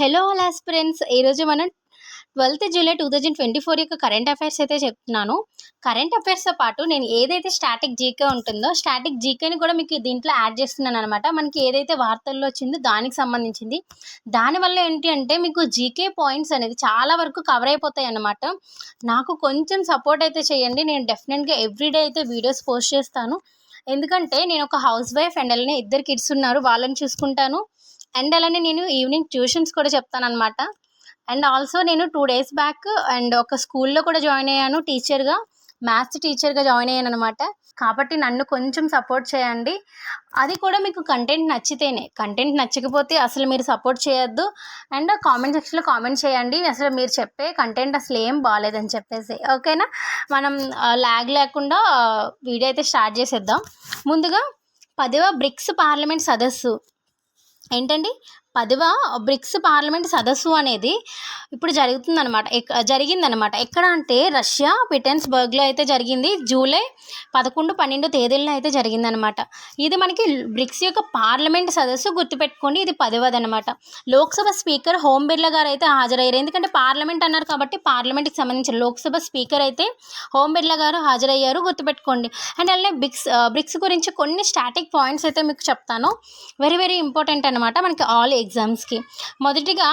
Hello all aspirants ఈరోజు మనం twelfth July two thousand twenty four యొక్క కరెంట్ అఫైర్స్ అయితే చెప్తున్నాను. కరెంట్ అఫైర్స్తో పాటు నేను ఏదైతే స్టాటిక్ జీకే ఉంటుందో స్టాటిక్ జీకేని కూడా మీకు దీంట్లో యాడ్ చేస్తున్నాను అనమాట మనకి ఏదైతే వార్తల్లో వచ్చిందో దానికి సంబంధించింది. దానివల్ల ఏంటి అంటే మీకు జీకే పాయింట్స్ అనేది చాలా వరకు కవర్ అయిపోతాయి అన్నమాట. నాకు కొంచెం సపోర్ట్ అయితే చేయండి. నేను డెఫినెట్గా ఎవ్రీడే అయితే వీడియోస్ పోస్ట్ చేస్తాను. ఎందుకంటే నేను ఒక హౌస్ వైఫ్ అండ్ అలానే ఇద్దరు కిడ్స్ ఉన్నారు. వాళ్ళని చూసుకుంటాను. అండ్ అలానే నేను ఈవినింగ్ ట్యూషన్స్ కూడా చెప్తాను అనమాట అండ్ ఆల్సో నేను టూ డేస్ బ్యాక్ అండ్ ఒక స్కూల్లో కూడా జాయిన్ అయ్యాను టీచర్గా మ్యాథ్స్ టీచర్గా జాయిన్ అయ్యాను అనమాట కాబట్టి నన్ను కొంచెం సపోర్ట్ చేయండి. అది కూడా మీకు కంటెంట్ నచ్చితేనే. కంటెంట్ నచ్చకపోతే అసలు మీరు సపోర్ట్ చేయొద్దు. అండ్ కామెంట్ సెక్షన్లో కామెంట్ చేయండి. అసలు మీరు చెప్పే కంటెంట్ అసలు ఏం బాగాలేదని చెప్పేసి. ఓకేనా? మనం ల్యాగ్ లేకుండా వీడియో అయితే స్టార్ట్ చేసేద్దాం. ముందుగా పదవ బ్రిక్స్ పార్లమెంట్ సదస్సు. ఏంటండి? పదవ బ్రిక్స్ పార్లమెంట్ సదస్సు అనేది ఇప్పుడు జరుగుతుందనమాట జరిగిందనమాట ఎక్కడ అంటే రష్యా పిటెన్స్బర్గ్లో అయితే జరిగింది. జూలై పదకొండు పన్నెండు తేదీల్లో అయితే జరిగిందనమాట ఇది మనకి బ్రిక్స్ యొక్క పార్లమెంట్ సదస్సు గుర్తుపెట్టుకోండి. ఇది పదవదనమాట లోక్సభ స్పీకర్ హోం బిర్లా గారు అయితే హాజరయ్యారు. ఎందుకంటే పార్లమెంట్ అన్నారు కాబట్టి పార్లమెంట్కి సంబంధించిన లోక్సభ స్పీకర్ అయితే హోం బిర్లా గారు హాజరయ్యారు. గుర్తుపెట్టుకోండి. అండ్ అలానే బ్రిక్స్ బ్రిక్స్ గురించి కొన్ని స్టాటిక్ పాయింట్స్ అయితే మీకు చెప్తాను. వెరీ వెరీ ఇంపార్టెంట్ అనమాట మనకి ఆల్ ఎగ్జామ్స్కి. మొదటిగా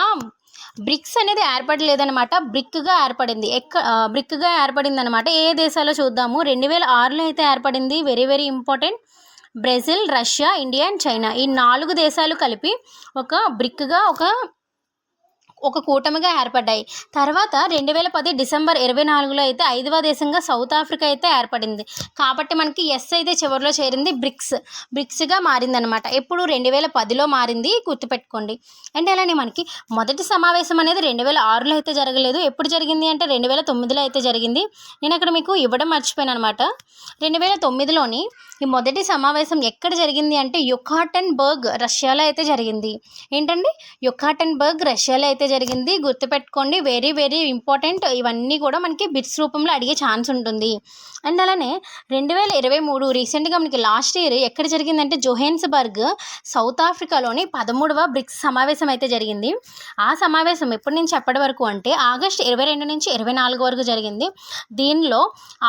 బ్రిక్స్ అనేది ఏర్పడలేదనమాట బ్రిక్గా ఏర్పడింది. ఎక్క బ్రిక్గా ఏర్పడింది అనమాట ఏ దేశాల్లో చూద్దాము? రెండు వేల ఆరులో అయితే ఏర్పడింది. Very very important. Brazil Russia India and China. ఈ నాలుగు దేశాలు కలిపి ఒక బ్రిక్గా ఒక ఒక కూటమిగా ఏర్పడ్డాయి. తర్వాత రెండు వేల పది డిసెంబర్ ఇరవై నాలుగులో అయితే ఐదవ దేశంగా సౌత్ ఆఫ్రికా అయితే ఏర్పడింది. కాబట్టి మనకి ఎస్ అయితే చివరిలో చేరింది బ్రిక్స్. బ్రిక్స్గా మారిందనమాట ఎప్పుడు రెండు వేల పదిలో మారింది గుర్తుపెట్టుకోండి. అండ్ అలానే మనకి మొదటి సమావేశం అనేది రెండు వేల ఆరులో అయితే జరగలేదు. ఎప్పుడు జరిగింది అంటే రెండు వేల తొమ్మిదిలో అయితే జరిగింది. నేను అక్కడ మీకు ఇవ్వడం మర్చిపోయాను అనమాట రెండు వేల తొమ్మిదిలోని ఈ మొదటి సమావేశం ఎక్కడ జరిగింది అంటే యుకాటన్బర్గ్ రష్యాలో అయితే జరిగింది. ఏంటండి? యుకాటన్బర్గ్ రష్యాలో అయితే జరిగింది. గుర్తుపెట్టుకోండి వెరీ వెరీ ఇంపార్టెంట్ ఇవన్నీ కూడా మనకి బిట్స్ రూపంలో అడిగే ఛాన్స్ ఉంటుంది. అండ్ అలానే రెండు వేల ఇరవై మూడు రీసెంట్గా మనకి లాస్ట్ ఇయర్ ఎక్కడ జరిగిందంటే జోహెన్స్బర్గ్ సౌత్ ఆఫ్రికాలోని పదమూడవ బ్రిక్స్ సమావేశం అయితే జరిగింది. ఆ సమావేశం ఎప్పటి నుంచి ఎప్పటి వరకు అంటే ఆగస్ట్ ఇరవై రెండు నుంచి ఇరవై నాలుగు వరకు జరిగింది. దీనిలో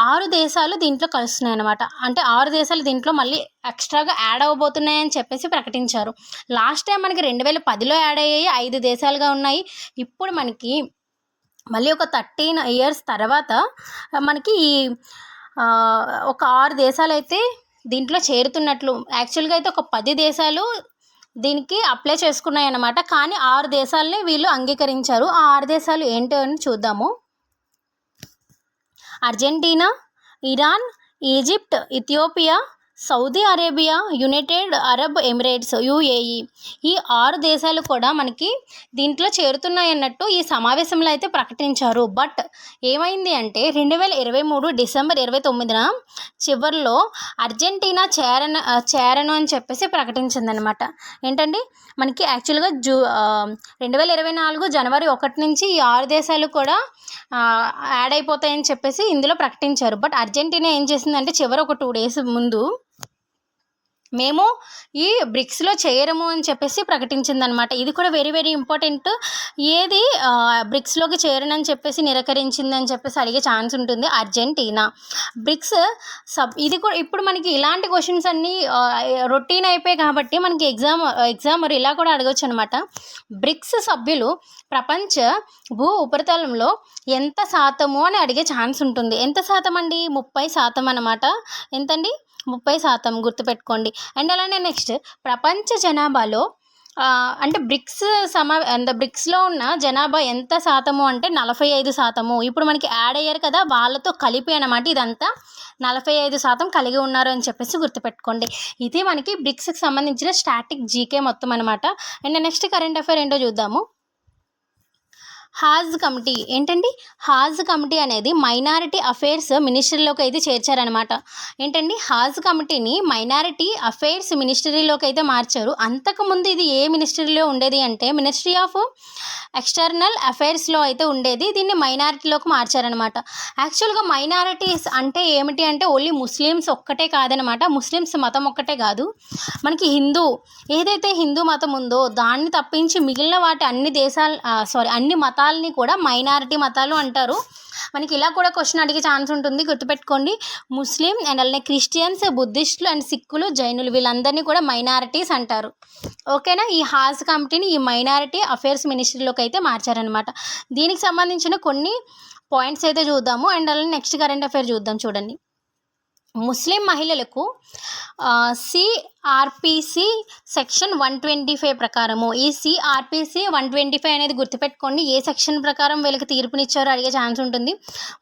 ఆరు దేశాలు దీంట్లో కలుస్తున్నాయి అనమాట అంటే ఆరు దేశాలు దీంట్లో మళ్ళీ ఎక్స్ట్రాగా యాడ్ అవ్వబోతున్నాయని చెప్పేసి ప్రకటించారు. లాస్ట్ టైం మనకి రెండు వేల పదిలో యాడ్ అయ్యాయి ఐదు దేశాలుగా ఉన్నాయి. ఇప్పుడు మనకి మళ్ళీ ఒక థర్టీన్ ఇయర్స్ తర్వాత మనకి ఈ ఒక ఆరు దేశాలు అయితే దీంట్లో చేరుతున్నట్లు యాక్చువల్గా అయితే ఒక పది దేశాలు దీనికి అప్లై చేసుకున్నాయి అన్నమాట కానీ ఆరు దేశాలని వీళ్ళు అంగీకరించారు. ఆ ఆరు దేశాలు ఏంటో అని చూద్దాము. Argentina Iran Egypt Ethiopia Saudi Arabia United Arab Emirates UAE ఈ ఆరు దేశాలు కూడా మనకి దీంట్లో చేరుతున్నాయి అన్నట్టు ఈ సమావేశంలో అయితే ప్రకటించారు. బట్ ఏమైంది అంటే రెండు వేల ఇరవై మూడు డిసెంబర్ ఇరవై తొమ్మిదిన చివరిలో అర్జెంటీనా చేరన చేరను అని చెప్పేసి ప్రకటించిందనమాట ఏంటండి? మనకి యాక్చువల్గా జూ రెండు వేల ఇరవై నాలుగు జనవరి ఒకటి నుంచి ఈ ఆరు దేశాలు కూడా యాడ్ అయిపోతాయని చెప్పేసి ఇందులో ప్రకటించారు. బట్ అర్జెంటీనా ఏం చేసిందంటే చివరి ఒక టూ డేస్ ముందు మేము ఈ బ్రిక్స్లో చేయరము అని చెప్పేసి ప్రకటించిందనమాట ఇది కూడా వెరీ వెరీ ఇంపార్టెంట్ ఏది బ్రిక్స్లోకి చేరనని చెప్పేసి నిరాకరించిందని చెప్పేసి అడిగే ఛాన్స్ ఉంటుంది. అర్జెంటీనా? బ్రిక్స్ సబ్ ఇది కూడా ఇప్పుడు మనకి ఇలాంటి క్వశ్చన్స్ అన్నీ రొటీన్ అయిపోయాయి కాబట్టి మనకి ఎగ్జామ్ ఎగ్జామ్ మరి ఇలా కూడా అడగవచ్చు అనమాట బ్రిక్స్ సభ్యులు ప్రపంచ భూ ఉపరితలంలో ఎంత శాతము అని అడిగే ఛాన్స్ ఉంటుంది. ఎంత శాతం అండి? ముప్పై శాతం అనమాట ఎంతండి? ముప్పై శాతం గుర్తుపెట్టుకోండి. అండ్ అలానే నెక్స్ట్ ప్రపంచ జనాభాలో అంటే బ్రిక్స్ సమా అంత బ్రిక్స్లో ఉన్న జనాభా ఎంత శాతము అంటే నలభై ఐదు శాతము. ఇప్పుడు మనకి యాడ్ అయ్యారు కదా వాళ్ళతో కలిపి అనమాట ఇదంతా నలభై ఐదు శాతం కలిగి ఉన్నారు అని చెప్పేసి గుర్తుపెట్టుకోండి. ఇది మనకి బ్రిక్స్కి సంబంధించిన స్టాటిక్ జీకే మొత్తం అనమాట అండ్ నెక్స్ట్ కరెంట్ అఫైర్ ఏంటో చూద్దాము. Has committee. ఏంటండి? హాజ్ కమిటీ అనేది మైనారిటీ అఫైర్స్ మినిస్ట్రీలోకి అయితే చేర్చారనమాట ఏంటండి? హాజ్ కమిటీని మైనారిటీ అఫైర్స్ మినిస్ట్రీలోకి అయితే మార్చారు. అంతకుముందు ఇది ఏ మినిస్ట్రీలో ఉండేది అంటే మినిస్ట్రీ ఆఫ్ ఎక్స్టర్నల్ అఫైర్స్లో అయితే ఉండేది. దీన్ని మైనారిటీలోకి మార్చారనమాట యాక్చువల్గా మైనారిటీస్ అంటే ఏమిటి అంటే ఓన్లీ ముస్లిమ్స్ ఒక్కటే కాదనమాట ముస్లిమ్స్ మతం ఒక్కటే కాదు. మనకి హిందూ ఏదైతే హిందూ మతం ఉందో దాన్ని తప్పించి మిగిలిన వాటి అన్ని దేశాలు సారీ అన్ని మతాలని కూడా మైనారిటీ మతాలు అంటారు. మనకి ఇలా కూడా క్వశ్చన్ అడిగే ఛాన్స్ ఉంటుంది. గుర్తుపెట్టుకోండి. ముస్లిం అండ్ అలానే క్రిస్టియన్స్ బుద్ధిస్టులు అండ్ సిక్కులు జైనులు వీళ్ళందరినీ కూడా మైనారిటీస్ అంటారు. ఓకేనా? ఈ హాజ్ కమిటీని ఈ మైనారిటీ అఫేర్స్ మినిస్ట్రీలోకి అయితే మార్చారనమాట దీనికి సంబంధించిన కొన్ని పాయింట్స్ అయితే చూద్దాము. అండ్ అలానే నెక్స్ట్ కరెంట్ అఫేర్ చూద్దాం చూడండి. ముస్లిం మహిళలకు CrPC section one twenty five ప్రకారము. ఈ సిఆర్పిసి వన్ ట్వంటీ ఫైవ్ అనేది గుర్తుపెట్టుకోండి. ఏ సెక్షన్ ప్రకారం వీళ్ళకి తీర్పునిచ్చారో అడిగే ఛాన్స్ ఉంటుంది.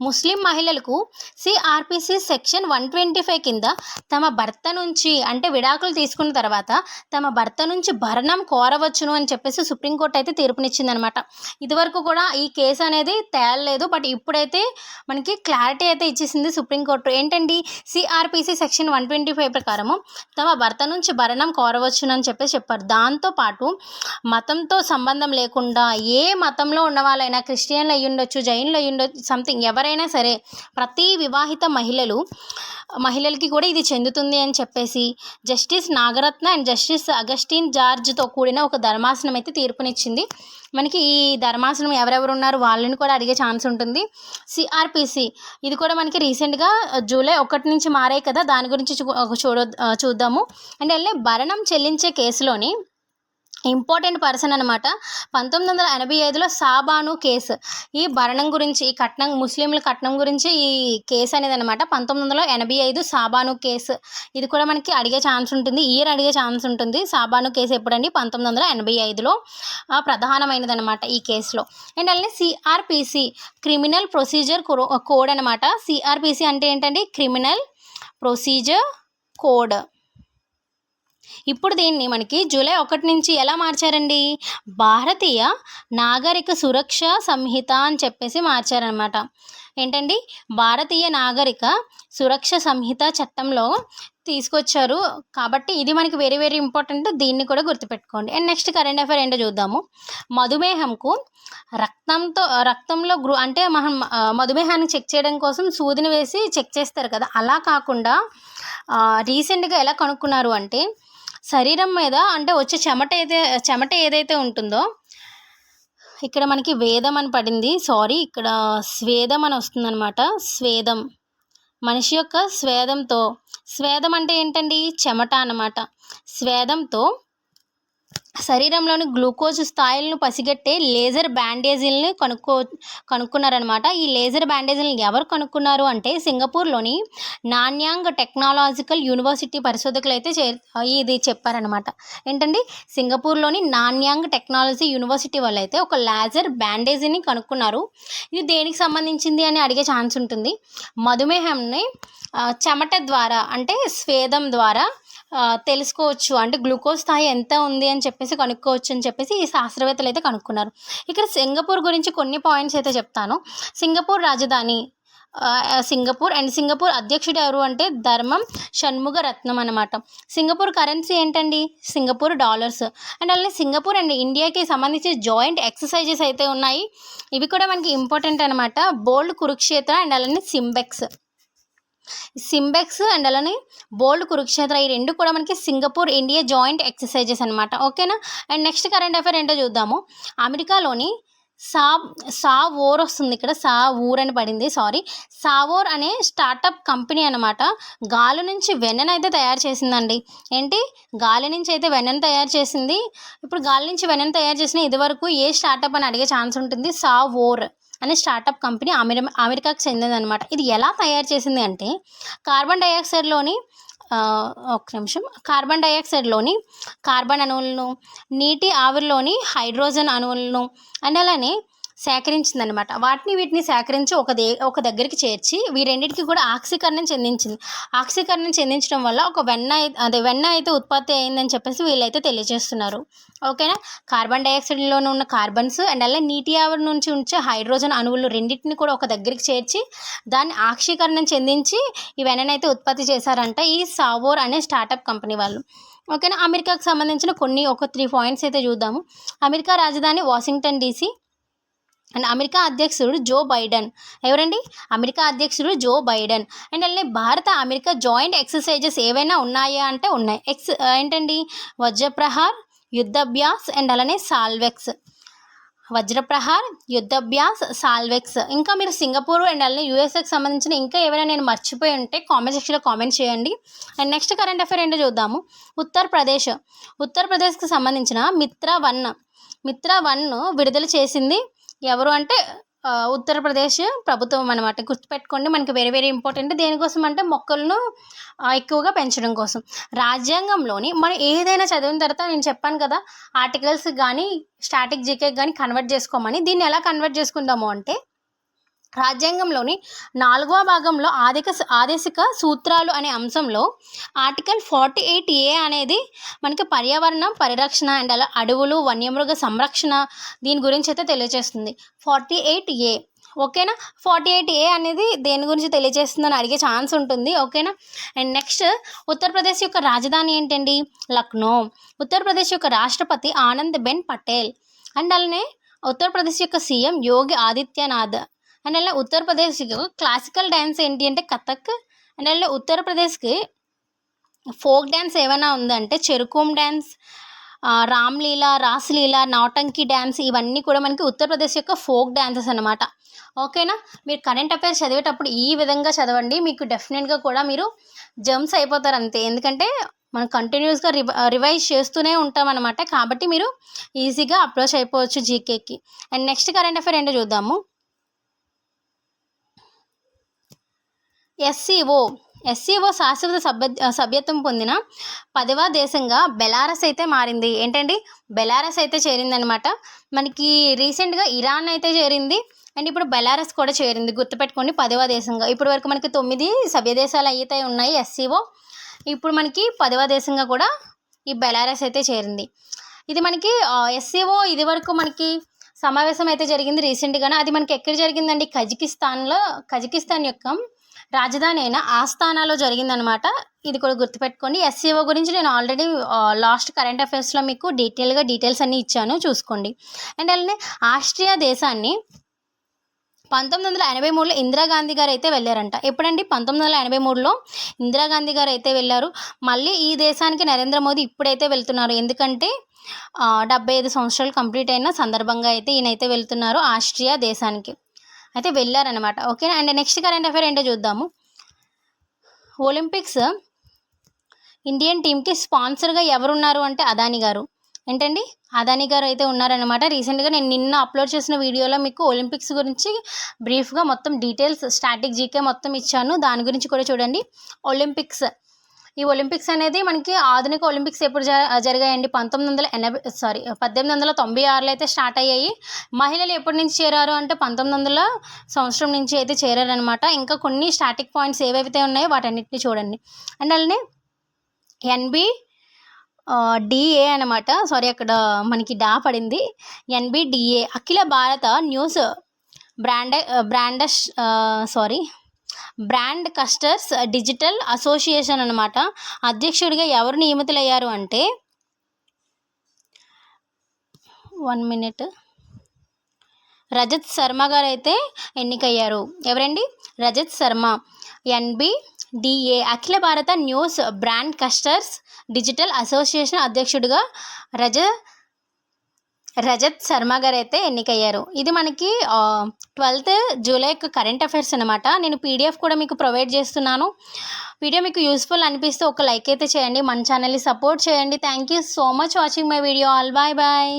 ముస్లిం మహిళలకు CrPC section one twenty five కింద తమ భర్త నుంచి అంటే విడాకులు తీసుకున్న తర్వాత తమ భర్త నుంచి భరణం కోరవచ్చును అని చెప్పేసి సుప్రీంకోర్టు అయితే తీర్పునిచ్చిందనమాట. ఇదివరకు కూడా ఈ కేసు అనేది తేలలేదు. బట్ ఇప్పుడైతే మనకి క్లారిటీ అయితే ఇచ్చేసింది సుప్రీంకోర్టు. ఏంటండి? CrPC section one twenty five ప్రకారము తమ భర్త నుంచి భరణం కోరవచ్చునని చెప్పేసి చెప్పారు. దాంతోపాటు మతంతో సంబంధం లేకుండా ఏ మతంలో ఉన్న వాళ్ళైనా క్రిస్టియన్లు అయ్యి ఉండొచ్చు జైన్లు అయ్యి ఉండొచ్చు సంథింగ్ ఎవరైనా సరే ప్రతి వివాహిత మహిళలు మహిళలకి కూడా ఇది చెందుతుంది అని చెప్పేసి justice Nagarathna and justice Augustine జార్జ్తో కూడిన ఒక ధర్మాసనం అయితే తీర్పునిచ్చింది. మనకి ఈ ధర్మాసనం ఎవరెవరు ఉన్నారు వాళ్ళని కూడా అడిగే ఛాన్స్ ఉంటుంది. సిఆర్పిసి ఇది కూడా మనకి రీసెంట్గా జూలై ఒకటి నుంచి మారాయి కదా దాని గురించి చూ చూడ చూద్దాము. అండ్ అలానే భరణం చెల్లించే కేసులోని ఇంపార్టెంట్ పర్సన్ అనమాట పంతొమ్మిది వందల ఎనభై ఐదులో సాబాను కేసు. ఈ భరణం గురించి ఈ కట్నం ముస్లింల కట్నం గురించి ఈ కేసు అనేది అనమాట పంతొమ్మిది వందల ఎనభై ఐదు సాబాను కేసు. ఇది కూడా మనకి అడిగే ఛాన్స్ ఉంటుంది ఇయర్ అడిగే ఛాన్స్ ఉంటుంది. సాబాను కేసు ఎప్పుడండి? పంతొమ్మిది వందల ఎనభై ఐదులో ప్రధానమైనది అనమాట ఈ కేసులో. అండ్ అలానే సిఆర్పిసి క్రిమినల్ ప్రొసీజర్ కోడ్ అనమాట సిఆర్పిసి అంటే ఏంటండి? Criminal procedure code. ఇప్పుడు దీన్ని మనకి జూలై ఒకటి నుంచి ఎలా మార్చారండి? భారతీయ నాగరిక సురక్ష సంహిత అని చెప్పేసి మార్చారనమాట ఏంటండి? భారతీయ నాగరిక సురక్ష సంహిత చట్టంలో తీసుకొచ్చారు. కాబట్టి ఇది మనకి వెరీ వెరీ ఇంపార్టెంట్ దీన్ని కూడా గుర్తుపెట్టుకోండి. అండ్ నెక్స్ట్ కరెంట్ అఫైర్ ఏంటో చూద్దాము. మధుమేహంకు రక్తంతో రక్తంలో గ్రూ అంటే మనం మధుమేహాన్ని చెక్ చేయడం కోసం సూదిని వేసి చెక్ చేస్తారు కదా. అలా కాకుండా రీసెంట్గా ఎలా కనుక్కున్నారు అంటే శరీరం మీద అంటే వచ్చే చెమట అయితే చెమట ఏదైతే ఉంటుందో ఇక్కడ మనకి వేదం అని పడింది. సారీ ఇక్కడ స్వేదం అని వస్తుందన్నమాట. స్వేదం. మనిషి యొక్క స్వేదంతో. స్వేదం అంటే ఏంటండి? చెమట అన్నమాట. స్వేదంతో శరీరంలోని గ్లూకోజ్ స్థాయిలను పసిగట్టే లేజర్ బ్యాండేజీలను కనుక్కో కనుక్కున్నారనమాట ఈ లేజర్ బ్యాండేజీలను ఎవరు కనుక్కున్నారు అంటే సింగపూర్లోని నాన్యాంగ్ టెక్నాలజికల్ యూనివర్సిటీ పరిశోధకులు అయితే చే ఇది చెప్పారనమాట ఏంటండి? సింగపూర్లోని నాన్యాంగ్ టెక్నాలజీ యూనివర్సిటీ వాళ్ళు అయితే ఒక లేజర్ బ్యాండేజీని కనుక్కున్నారు. ఇది దేనికి సంబంధించింది అని అడిగే ఛాన్స్ ఉంటుంది. మధుమేహంని చెమట ద్వారా అంటే స్వేదం ద్వారా తెలుసుకోవచ్చు. అంటే గ్లూకోజ్ స్థాయి ఎంత ఉంది అని చెప్పేసి కనుక్కోవచ్చు అని చెప్పేసి ఈ శాస్త్రవేత్తలు అయితే కనుక్కున్నారు. ఇక్కడ సింగపూర్ గురించి కొన్ని పాయింట్స్ అయితే చెప్తాను. సింగపూర్ రాజధాని సింగపూర్ అండ్ సింగపూర్ అధ్యక్షుడు ఎవరు అంటే ధర్మం షణ్ముగ రత్నం అనమాట సింగపూర్ కరెన్సీ ఏంటండి? Singapore dollars. అండ్ అలానే సింగపూర్ అండ్ ఇండియాకి సంబంధించి జాయింట్ ఎక్సర్సైజెస్ అయితే ఉన్నాయి. ఇవి కూడా మనకి ఇంపార్టెంట్ అనమాట బోల్డ్ కురుక్షేత్ర అండ్ అలానే సింబెక్స్. సింబెక్స్ అండ్ అలానే బోల్డ్ కురుక్షేత్ర ఈ రెండు కూడా మనకి సింగపూర్ ఇండియా జాయింట్ ఎక్సర్సైజెస్ అనమాట ఓకేనా? అండ్ నెక్స్ట్ కరెంట్ అఫైర్ ఏంటో చూద్దాము. అమెరికాలోని సా సా ఓర్ వస్తుంది ఇక్కడ. సా ఊర్ అని పడింది సారీ. సావోర్ అనే స్టార్టప్ కంపెనీ అనమాట గాలి నుంచి వెన్నెన అయితే తయారు చేసిందండి. ఏంటి? గాలి నుంచి అయితే వెన్నెన తయారు చేసింది. ఇప్పుడు గాలి నుంచి వెన్నెన తయారు చేసిన ఇదివరకు ఏ స్టార్టప్ అని అడిగే ఛాన్స్ ఉంటుంది? సా ఓర్ అనే స్టార్టప్ కంపెనీ అమెరి అమెరికాకు చెందిందనమాట ఇది ఎలా తయారు చేసింది అంటే కార్బన్ డైఆక్సైడ్లోని ఒక నిమిషం కార్బన్ డైఆక్సైడ్లోని కార్బన్ అణువులను నీటి ఆవిరిలోని హైడ్రోజన్ అణువులను అండ్ అలానే సేకరించిందనమాట వాటిని వీటిని సేకరించి ఒక దే ఒక దగ్గరికి చేర్చి వీరెన్నిటికీ కూడా ఆక్సీకరణం చెందించింది. ఆక్సీకరణం చెందించడం వల్ల ఒక వెన్న అదే వెన్న అయితే ఉత్పత్తి అయిందని చెప్పేసి వీళ్ళైతే తెలియజేస్తున్నారు. ఓకేనా? కార్బన్ డైఆక్సైడ్లోనే ఉన్న కార్బన్స్ అండ్ అలా నీటి ఆవిరి నుంచి ఉంచే హైడ్రోజన్ అణువులు రెండింటిని కూడా ఒక దగ్గరికి చేర్చి దాన్ని ఆక్షీకరణం చెందించి ఈ వెన్ననైతే ఉత్పత్తి చేశారంట ఈ సావోర్ అనే స్టార్టప్ కంపెనీ వాళ్ళు. ఓకేనా? అమెరికాకు సంబంధించిన కొన్ని ఒక త్రీ పాయింట్స్ అయితే చూద్దాము. అమెరికా రాజధాని వాషింగ్టన్ డీసీ అండ్ అమెరికా అధ్యక్షుడు జో బైడెన్. ఎవరండి? అమెరికా అధ్యక్షుడు జో బైడెన్. అండ్ అలానే భారత అమెరికా జాయింట్ ఎక్సర్సైజెస్ ఏవైనా ఉన్నాయా అంటే ఉన్నాయి. ఎక్స్ ఏంటండి? వజ్రప్రహార్ యుద్ధభ్యాస్ అండ్ అలానే సాల్వెక్స్. వజ్రప్రహార్ యుద్ధభ్యాస్ సాల్వెక్స్. ఇంకా మీరు సింగపూర్ అండ్ అలానే యూఎస్ఏకి సంబంధించిన ఇంకా ఏమైనా నేను మర్చిపోయి ఉంటే కామెంట్ సెక్షన్లో కామెంట్ చేయండి. అండ్ నెక్స్ట్ కరెంట్ అఫైర్ ఏంటో చూద్దాము. ఉత్తరప్రదేశ్. ఉత్తరప్రదేశ్కి సంబంధించిన మిత్ర వన్ మిత్ర వన్ను విడుదల చేసింది ఎవరు అంటే ఉత్తరప్రదేశ్ ప్రభుత్వం అనమాట గుర్తుపెట్టుకోండి మనకి వెరీ వెరీ ఇంపార్టెంట్ దేనికోసం అంటే మొక్కలను ఎక్కువగా పెంచడం కోసం. రాజ్యాంగంలోని మనం ఏదైనా చదివిన తర్వాత నేను చెప్పాను కదా ఆర్టికల్స్ కానీ స్టాటిక్ జీకే కానీ కన్వర్ట్ చేసుకోమని. దీన్ని ఎలా కన్వర్ట్ చేసుకుందాము అంటే రాజ్యాంగంలోని నాలుగవ భాగంలో ఆదిక ఆదేశిక సూత్రాలు అనే అంశంలో ఆర్టికల్ ఫార్టీ ఎయిట్ ఏ అనేది మనకి పర్యావరణం పరిరక్షణ అండ్ అలా అడవులు వన్యమృగ సంరక్షణ దీని గురించి అయితే తెలియజేస్తుంది ఫార్టీ ఎయిట్ ఏ. ఓకేనా? ఫార్టీ ఎయిట్ ఏ అనేది దేని గురించి తెలియజేస్తుందని అడిగే ఛాన్స్ ఉంటుంది. ఓకేనా? అండ్ నెక్స్ట్ ఉత్తరప్రదేశ్ యొక్క రాజధాని ఏంటండి? లక్నో. ఉత్తరప్రదేశ్ యొక్క రాష్ట్రపతి ఆనంద్ బెన్ పటేల్. అండ్ అలానే ఉత్తరప్రదేశ్ యొక్క సీఎం యోగి ఆదిత్యనాథ్. అండ్ అలా ఉత్తరప్రదేశ్ క్లాసికల్ డ్యాన్స్ ఏంటి అంటే కథక్. అండ్ అలా ఉత్తరప్రదేశ్కి ఫోక్ డ్యాన్స్ ఏమైనా ఉందంటే చెరుకోం డ్యాన్స్ రామ్లీల రాస్లీల నాటంకి డ్యాన్స్ ఇవన్నీ కూడా మనకి ఉత్తరప్రదేశ్ యొక్క ఫోక్ డ్యాన్సెస్ అనమాట ఓకేనా? మీరు కరెంట్ అఫైర్స్ చదివేటప్పుడు ఈ విధంగా చదవండి. మీకు డెఫినెట్గా కూడా మీరు జంప్స్ అయిపోతారు అంతే. ఎందుకంటే మనం కంటిన్యూస్గా రివ రివైజ్ చేస్తూనే ఉంటాం అనమాట కాబట్టి మీరు ఈజీగా అప్రోచ్ అయిపోవచ్చు జీకేకి అండ్ నెక్స్ట్ కరెంట్ అఫైర్ ఏంటో చూద్దాము. ఎస్సీఓ. ఎస్సీఓ శాశ్వత సభ్య సభ్యత్వం పొందిన పదవ దేశంగా బెలారస్ అయితే మారింది. ఏంటండి? బెలారస్ అయితే చేరిందనమాట మనకి రీసెంట్గా ఇరాన్ అయితే చేరింది. అండ్ ఇప్పుడు బెలారస్ కూడా చేరింది. గుర్తుపెట్టుకోండి పదవ దేశంగా. ఇప్పుడు వరకు మనకి తొమ్మిది సభ్య దేశాలు అయితే ఉన్నాయి ఎస్సీఓ. ఇప్పుడు మనకి పదవ దేశంగా కూడా ఈ బెలారస్ అయితే చేరింది. ఇది మనకి ఎస్సీఓ ఇది వరకు మనకి సమావేశం అయితే జరిగింది రీసెంట్గానే. అది మనకి ఎక్కడ జరిగిందండి? కజకిస్తాన్లో కజకిస్తాన్ యొక్క రాజధాని అయిన ఆస్థానాలో జరిగిందనమాట ఇది కూడా గుర్తుపెట్టుకోండి. ఎస్సీఓ గురించి నేను ఆల్రెడీ లాస్ట్ కరెంట్ అఫైర్స్లో మీకు డీటెయిల్గా డీటెయిల్స్ అన్నీ ఇచ్చాను. చూసుకోండి. అండ్ అలానే ఆస్ట్రియా దేశాన్ని పంతొమ్మిది వందల ఎనభై మూడులో ఇందిరాగాంధీ గారు అయితే వెళ్ళారంట. ఎప్పుడండి? పంతొమ్మిది వందల ఎనభై మూడులో ఇందిరాగాంధీ గారు అయితే వెళ్ళారు. మళ్ళీ ఈ దేశానికి నరేంద్ర మోదీ ఇప్పుడైతే వెళ్తున్నారు. ఎందుకంటే డెబ్బై ఐదు సంవత్సరాలు కంప్లీట్ అయిన సందర్భంగా అయితే ఈయనైతే వెళ్తున్నారు ఆస్ట్రియా దేశానికి. అయితే వెళ్ళారనమాట okay and next current affair ఏంటో చూద్దాము. ఒలింపిక్స్ ఇండియన్ టీంకి స్పాన్సర్గా ఎవరున్నారు అంటే అదాని గారు. ఏంటండి? అదాని గారు అయితే ఉన్నారనమాట రీసెంట్గా నేను నిన్న అప్లోడ్ చేసిన వీడియోలో మీకు ఒలింపిక్స్ గురించి బ్రీఫ్గా మొత్తం డీటెయిల్స్ స్టాటిక్ జీకే మొత్తం ఇచ్చాను. దాని గురించి కూడా చూడండి. ఒలింపిక్స్ ఈ ఒలింపిక్స్ అనేది మనకి ఆధునిక ఒలింపిక్స్ ఎప్పుడు జ జరిగాయండి? పంతొమ్మిది వందల ఎనభై సారీ పద్దెనిమిది వందల తొంభై ఆరులో అయితే స్టార్ట్ అయ్యాయి. మహిళలు ఎప్పటి నుంచి చేరారు అంటే పంతొమ్మిది వందల సంవత్సరం నుంచి అయితే చేరారనమాట ఇంకా కొన్ని స్టాటిక్ పాయింట్స్ ఏవైతే ఉన్నాయో వాటన్నిటిని చూడండి. అండ్ అలానే ఎన్బి డిఏ అనమాట సారీ అక్కడ మనకి డా పడింది. NBDA Akhila Bharata news brand brands sorry broadcasters digital association అనమాట అధ్యక్షుడిగా ఎవరు నియమితులయ్యారు అంటే వన్ మినిట్. రజత్ శర్మ గారు అయితే ఎన్నికయ్యారు. ఎవరండి? Rajat Sharma. NB DA Akhila Bharata news broadcasters digital association అధ్యక్షుడిగా రజ రజత్ శర్మ గారు అయితే ఎన్నికయ్యారు. ఇది మనకి ట్వెల్త్ జూలై యొక్క కరెంట్ అఫైర్స్ అనమాట నేను పీడిఎఫ్ కూడా మీకు ప్రొవైడ్ చేస్తున్నాను. వీడియో మీకు యూస్ఫుల్ అనిపిస్తే ఒక లైక్ అయితే చేయండి. మన ఛానల్ని సపోర్ట్ చేయండి. Thank you so much watching my video all. Bye bye.